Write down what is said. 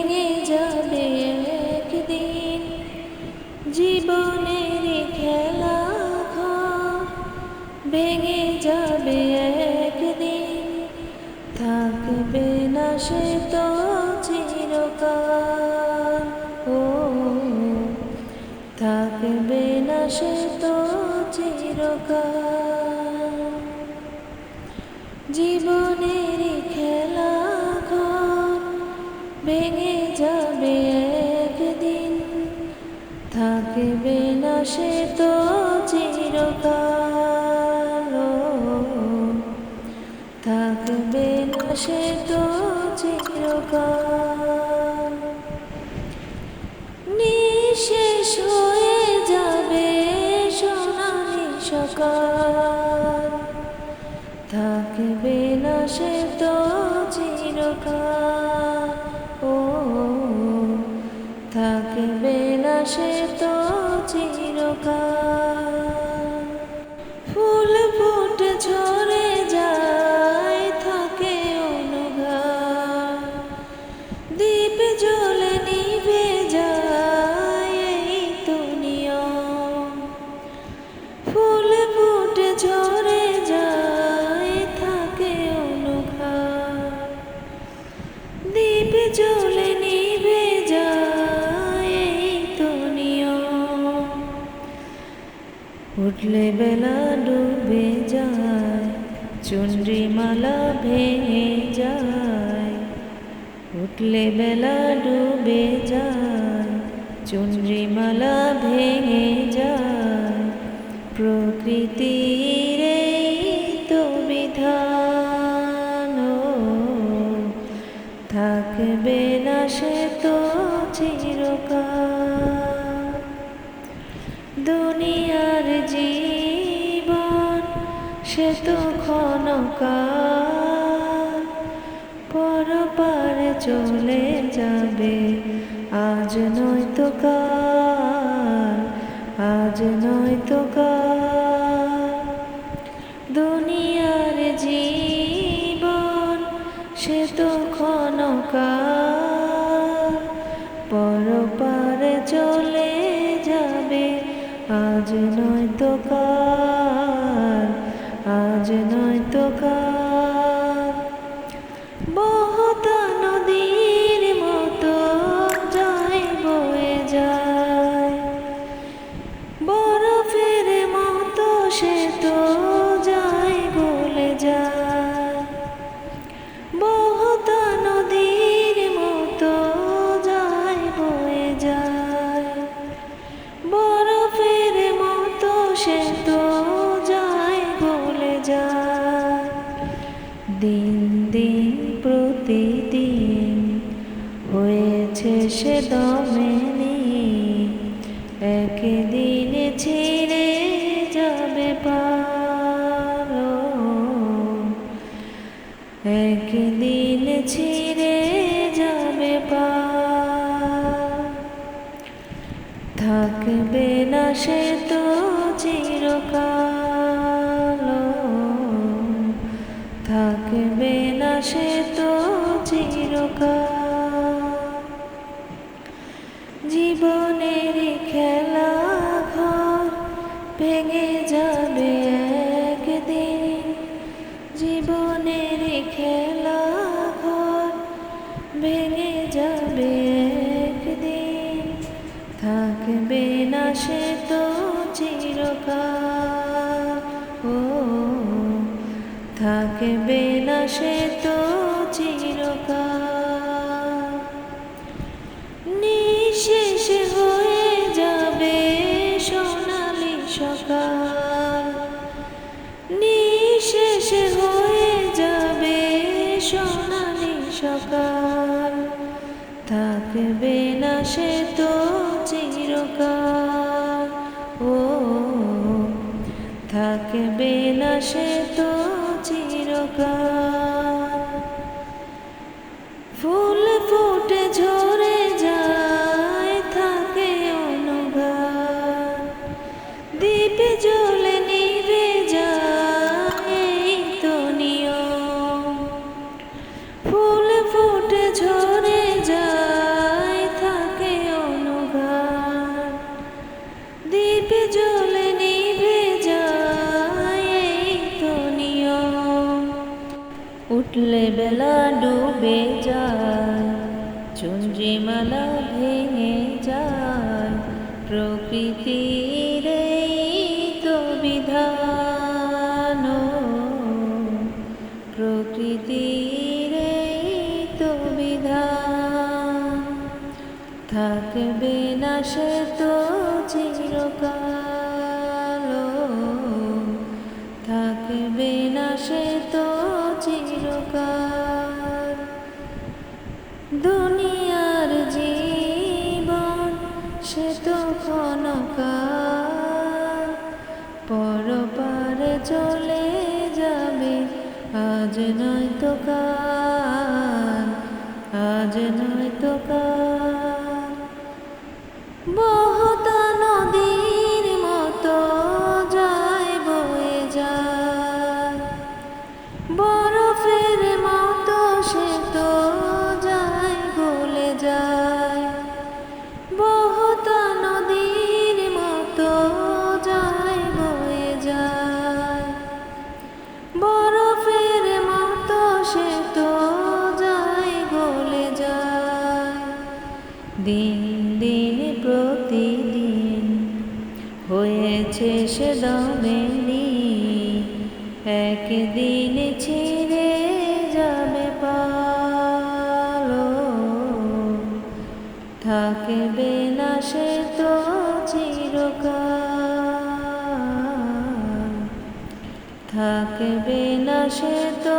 ভেঙে যাবে একদিন। জীবন থাকবে না সে তো চিরকাল। থাকবে না সে তো চিরকাল। নিঃশেষ হয়ে যাবে সোনালি সকাল। থাকবে না সে তো চিরকাল। ঝরে যায় থাকে অনুঘা দ্বীপ জ্বলে নিভে যায় এই তো ফুল ফুটে ঝরে উঠলে বেলা ডুবে যায় চন্দ্রিমালা ভেঙে যায়। উঠলে বেলা ডুবে যায় চন্দ্রিমালা ভেঙে যায়। প্রকৃতির তো বিধান থাকবে না সে তো চিরকাল। দুনিয়ার সে তো ক্ষণকাল পরপারে চলে যাবে। আজ নয়তো কাল, আজ নয়তো কাল। দুনিয়ার জীবন সে তো Bye. দিন দিন প্রতিদিন হয়েছে সে দমেনি একদিন ছিঁড়ে যাবে পালো একদিন ছিঁড়ে যাবে পা থাকবে না সে থাকবে না সে তো জীবনের খেলা ঘর ভেঙে যাবে একদিন। জীবনের খেলা ঘর ভেঙে যাবে একদিন। থাকবে না সে তো চিরকাল। থাকবে না সে তো চিরকাল। নিঃশেষ হয়ে যাবে সোনালি সকাল। নিঃশেষ হয়ে যাবে সোনালি সকাল। থাকবে না সে তো চিরকাল। ও, থাকবে না সে তো চিরকাল ফুল ফুটে ঝরে যায়, থাকে অনুগান দ্বীপে জ্বলে নিভে যায় তো নিয়ম। ফুল ফুটে ঝরে উঠলে বেলা ডুবে যায় মালা ভেঙে যায়, প্রকৃতির তো বিধান। প্রকৃতির তো বিধান, থাকবে না সে তো পরপারে চলে যাবে। আজ নয় তো কাল আজ নয় সে দমেনি একদিন ছিঁড়ে যাবে পালো থাকবে না সে তো চিরকাল। থাকবে না সে তো